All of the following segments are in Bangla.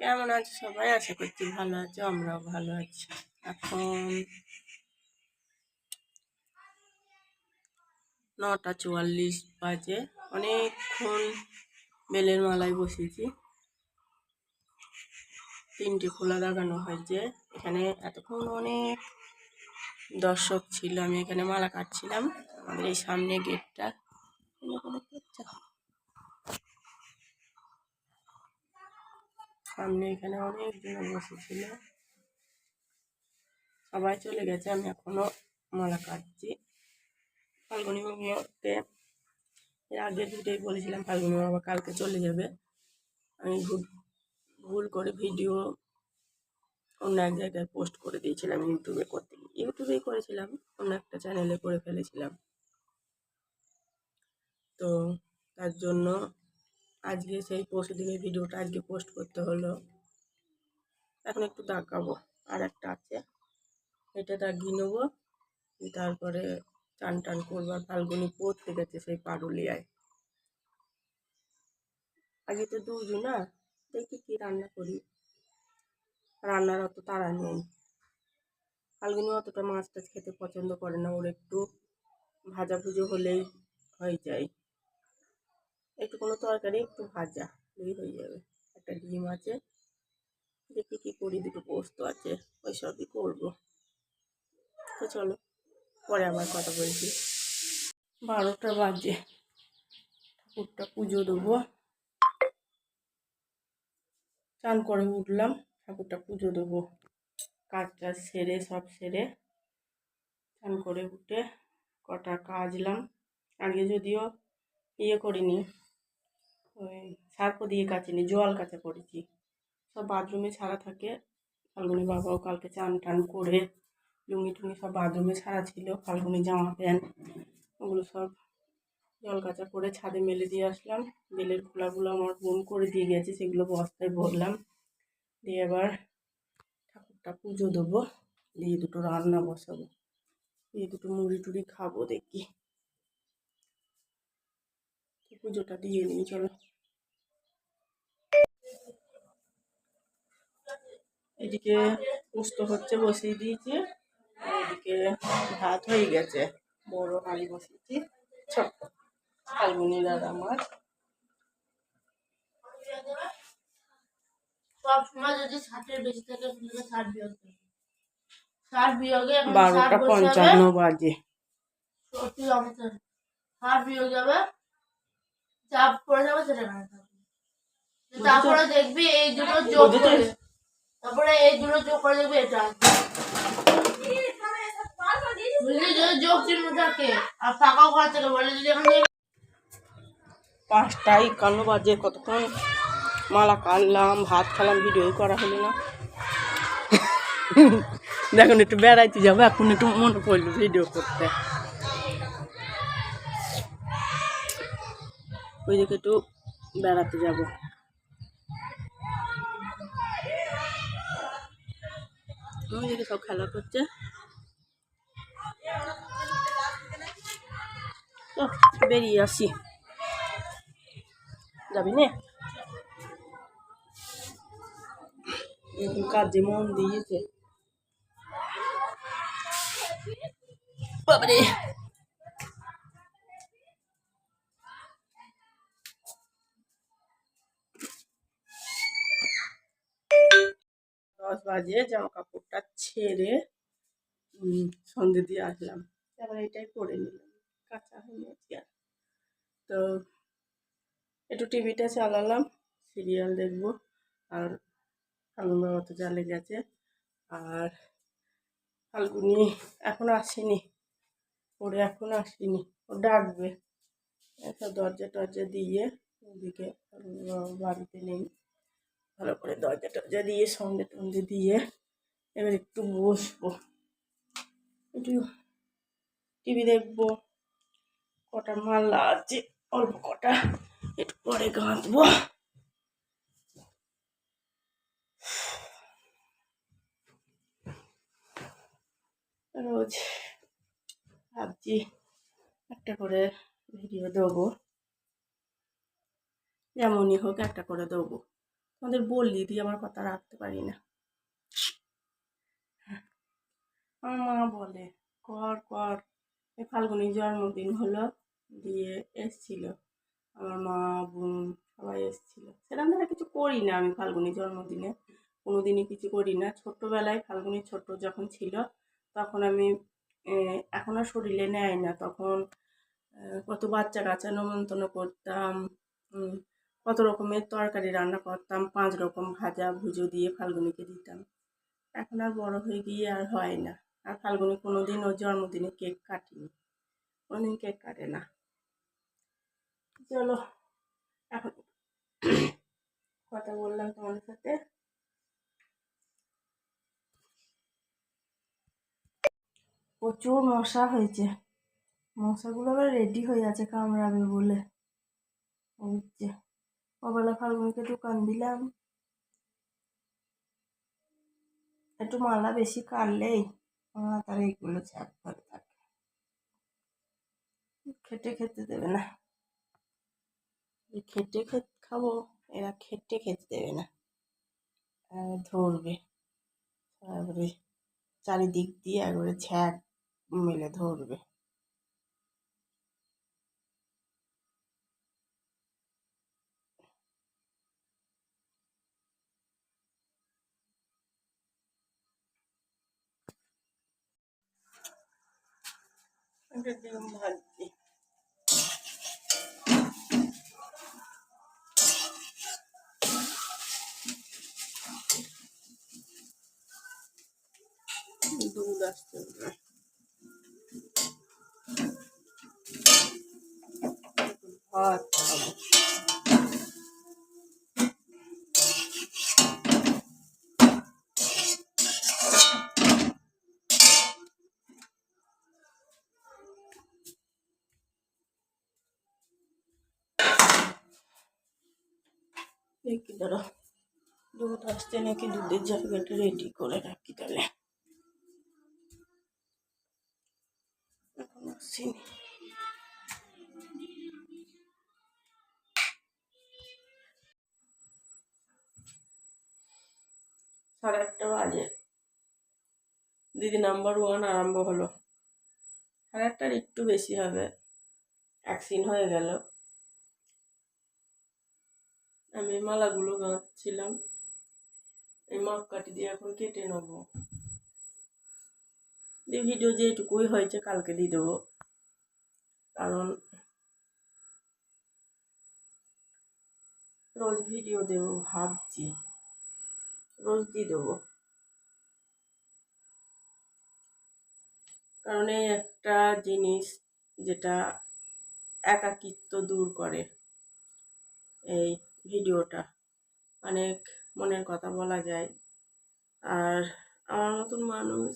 কেমন আছে সবাই? আশা করছি ভালো আছো, আমরাও ভালো আছি। এখন নটা চুয়াল্লিশ বাজে। অনেকক্ষণ বেলের মালায় বসেছি। তিনটে খোলা লাগানো হয়েছে। এখানে এতক্ষণ অনেক দর্শক ছিল, আমি এখানে মালা কাটছিলাম। আমাদের এই সামনে গেটটা। সামনে এখানে অনেক অনেকজন বসেছিল। সবাই চলে গেছে, আমি এখনও মালা কাটছি। ফাল্গুনি মামিকে এর আগের ভিডিওই বলেছিলাম ফাল্গুনি বাবা কালকে চলে যাবে। আমি ভুল ভুল করে ভিডিও অন্য এক জায়গায় পোস্ট করে দিয়েছিলাম ইউটিউবে করতে। ইউটিউবেই করেছিলাম, অন্য একটা চ্যানেলে করে ফেলেছিলাম। তো তার জন্য আজকে সেই পরশু দিনের ভিডিওটা আজকে পোস্ট করতে হলো। এখন একটু দাগাবো আর একটা আছে। এটা দাগিয়ে নেব তারপরে টান করব, আর ফাল্গুনি পড়তে গেছে সেই পারুলিয়ায়। আগে তো দুজন না, দেখি কি রান্না করি। রান্নার অত তাড়া নেই। ফাল্গুনি অতটা মাছ টাছ খেতে পছন্দ করে না, ওর একটু ভাজা ভুজো হলেই হয়ে যায়। একটু কোনো তরকারি, একটু ভাজা, এই হয়ে যাবে। একটা ডিম আছে, দেখি কী করি, দুটো পোস্ত আছে, ওই সবই করব। তো চলো, পরে আবার কথা বলছি। বারোটা বাজে, ঠাকুরটা পুজো দেবো। চান করে উঠলাম, ঠাকুরটা পুজো দেবো। কাজটা সেরে, সব সেরে, চান করে উঠে কটা কাজলাম। আগে যদিও ইয়ে করিনি ওই সার্ফ দিয়ে কাচিনি জল কাচা করেছি। সব বাথরুমে ছাড়া থাকে। ফাল্গুনি বাবাও কালকে চান টান করে লুঙ্গি টুঙ্গি সব বাথরুমে ছাড়া ছিল, ফাল্গুনি জামা প্যান্ট ওগুলো সব জল কাচা করে ছাদে মেলে দিয়ে আসলাম। বেলের খোলাগুলো আমার বোন করে দিয়ে গেছে, সেগুলো বস্তায় ভরলাম। দিয়ে এবার ঠাকুরটা পুজো দেবো। দিয়ে দুটো রান্না বসাবো। দিয়ে দুটো মুড়ি টুড়ি খাব দেখি। পুজোটা দিয়ে নিই চলো। এদিকে পুস্ত হচ্ছে বসিয়ে দিয়েছি এদিকে ভাত হয়ে গেছে বড় হাঁড়ি বসিয়েছি ছোট্ট ফাল্গুনি দাদা আমার। বারোটা পঞ্চান্ন বাজে। ষাট বিয়োগ যাবে চাপ পড়ে যাবে সেটা না। তারপরে দেখবি এই দুটো যোগ করে তারপরে এই দুটো যোগ করে দেখবি এটা। বুঝলি যদি যোগ চিহ্ন থাকে আর ফাঁকাও করা থেকে বলে যদি এখানে পাঁচটা একান্ন বাজে কতক্ষণ? মালা কাটলাম ভাত খেলাম ভিডিও করা হলো না। দেখুন একটু বেড়াইতে যাব এখন একটু মনে পড়ল ভিডিও করতে। ওই দিকে একটু বেড়াতে যাব। ওই দিকে সব খেলা করছে। তো, বেরিয়ে আসি। যাবি নে? এখন কাজে মন দিয়েছে। বাবারে! বাজে জামা কাপড়টা ছেড়ে সন্ধে দিয়ে আসলাম। এবার এটাই পরে নিলাম। কাঁচা হয়ে গেছে। আর তো একটু টিভিটা চালালাম, সিরিয়াল দেখব, আর ফাল্গুন বাবা তো জালে গেছে। আর ফাল্গুনি এখনও আসেনি। ওরে এখনও আসেনি। ও ডাকবে। একটা দরজা টরজা দিয়ে ওদিকে বাড়িতে নেই। ভালো করে দরজা টরজা দিয়ে সন্ধে টন্ধে দিয়ে এবার একটু বসবো। একটু টিভি দেখব, কটা মালা আছে, অল্প কটা, একটু পরে গাঁথবো রোজ ভাবছি একটা করে ভিডিও দেবো। যেমনই হোক একটা করে দেবো। তোমাদের বললি দিয়ে আমার কথা রাখতে পারি না। আমার মা বলে কর কর। এই ফাল্গুনির জন্মদিন হলো দিয়ে এসছিল। আমার মা বোন সবাই এসছিল। সেরকম ধরে কিছু করি না আমি ফাল্গুনি জন্মদিনে। কোনো দিনই কিছু করি না। ছোট্টবেলায় ফাল্গুনি ছোট যখন ছিল তখন আমি আহ, এখন আর শরীরে নেয় না। তখন কত বাচ্চা কাচ্চা নেমন্তন্ন করতাম কত রকমের তরকারি রান্না করতাম, পাঁচ রকম ভাজা ভুজো দিয়ে ফাল্গুনিকে দিতাম। এখন আর বড় হয়ে গিয়ে আর হয় না। আর ফাল্গুনি কোনো দিন ওর জন্মদিনে কেক কাটিনি। কোনোদিন কেক কাটে না। চলো, এখন কথা বললাম তোমাদের সাথে। প্রচুর মশা হয়েছে। মশাগুলো আবার রেডি হয়ে আছে কামড়াবে বলে। ওই যে ওবেলা ফাল্গুনিকে দোকান দিলাম। একটু মালা বেশি কাটলেই তার এইগুলো চাপ করে থাকে। খেটে খেতে দেবে না। খেটে খেতে খাব, এরা খেটে খেতে দেবে না। ধরবে। তারপরে চারিদিক দিয়ে একবারে ছ্যাক মেলে ধরবে। একটা ডিম ভাজছি দুধ আসতে দেখি, ধরো। দুধ আসতে নাকি? দুধের জায়গাটা রেডি করে রাখি তাহলে। এখন সাড়ে আটটা বাজে। দিদি নাম্বার ওয়ান আরম্ভ হলো। সাড়ে আটটার একটু বেশি হবে। এক হয়ে গেল। আমি মালাগুলো গাঁথছিলাম। এই মাপ কাটি দিয়ে এখন কেটে নেব। দিয়ে ভিডিও যেটুকুই হয়েছে কালকে দিয়ে দেবো। কারণ রোজ ভিডিও দেবো ভাবছি। রোজ দিয়ে দেবো। কারণ এই একটা জিনিস যেটা একাকিত্ব দূর করে। এই ভিডিওটা। অনেক মনের কথা বলা যায়। আর আমার মতন মানুষ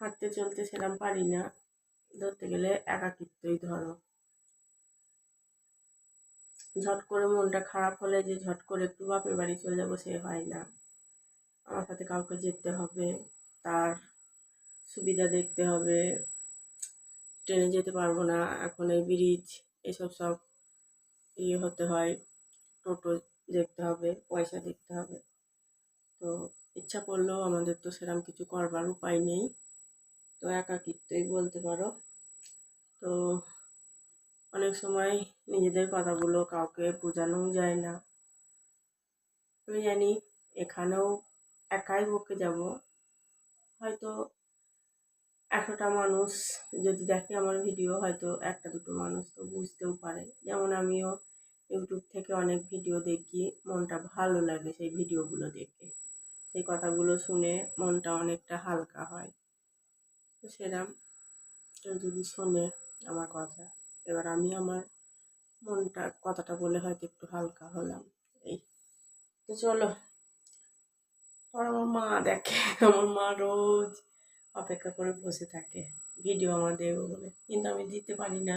হাঁটতে চলতে সেরকম পারি না। ধরতে গেলে একাকিত্বই ধরো। ঝট করে মনটা খারাপ হলে যে ঝট করে একটু বাপের বাড়ি চলে যাব সে হয় না। আমার সাথে কাউকে যেতে হবে, তার সুবিধা দেখতে হবে। ট্রেনে যেতে পারব না। এখন এই ব্রিজ এসব সব ইয়ে হতে হয়, টোটো দেখতে হবে, পয়সা দেখতে হবে। তো ইচ্ছা করলেও আমাদের তো সেরকম কিছু করবার উপায় নেই। তো একাকিত্বই বলতে পারো। তো অনেক সময় নিজেদের কথাগুলো কাউকে বোঝানোও যায় না। আমি জানি এখানেও একাই বকে যাব। হয়তো একশোটা মানুষ যদি দেখে আমার ভিডিও, হয়তো একটা দুটো মানুষ তো বুঝতেও পারে। যেমন আমিও ইউটিউব থেকে অনেক ভিডিও দেখি, মনটা ভালো লাগে সেই ভিডিওগুলো দেখে। সেই কথাগুলো শুনে মনটা অনেকটা হালকা হয়। তো সেরম, কেউ যদি শোনে আমার কথা, এবার আমি আমার মনটা কথাটা বলে হয়তো একটু হালকা হলাম। এই, তো চলো। আর আমার মা দেখে, আমার মা রোজ অপেক্ষা করে বসে থাকে ভিডিও আমার দেবো বলে। কিন্তু আমি দিতে পারি না।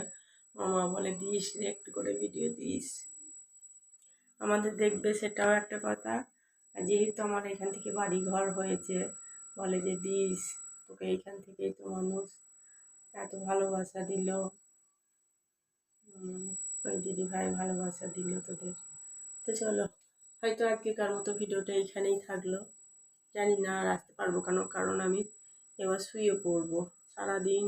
আমার মা বলে, দিস একটু করে ভিডিও দিস। আমাদের দেখবে সেটাও একটা কথা। যেহেতু আমার এখান থেকে বাড়ি ঘর হয়েছে, বলে যে, দিস, তোকে এইখান থেকেই তো মানুষ এত ভালোবাসা দিল। ওই দিদি ভাই ভালোবাসা দিল তোদের। তো চলো, হয়তো আজকেকার মতো ভিডিওটা এইখানেই থাকল। জানি না আর আসতে পারব কেন, কারণ আমি এবার শুয়ে পড়ব। সারাদিন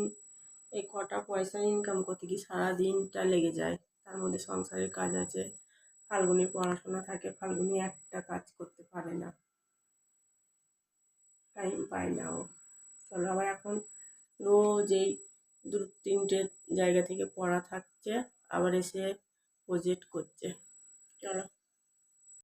এই কটা পয়সা ইনকাম করতে কি সারাদিনটা লেগে যায়। তার মধ্যে সংসারের কাজ আছে ফাল্গুনি পড়াশোনা থাকে, ফাল্গুনি একটা কাজ করতে পারে না। টাইম পায় না ও। চলো আবার এখন রোজ এই দু তিনটে জায়গা থেকে পড়া থাকছে, আবার এসে প্রজেক্ট করছে। চলো।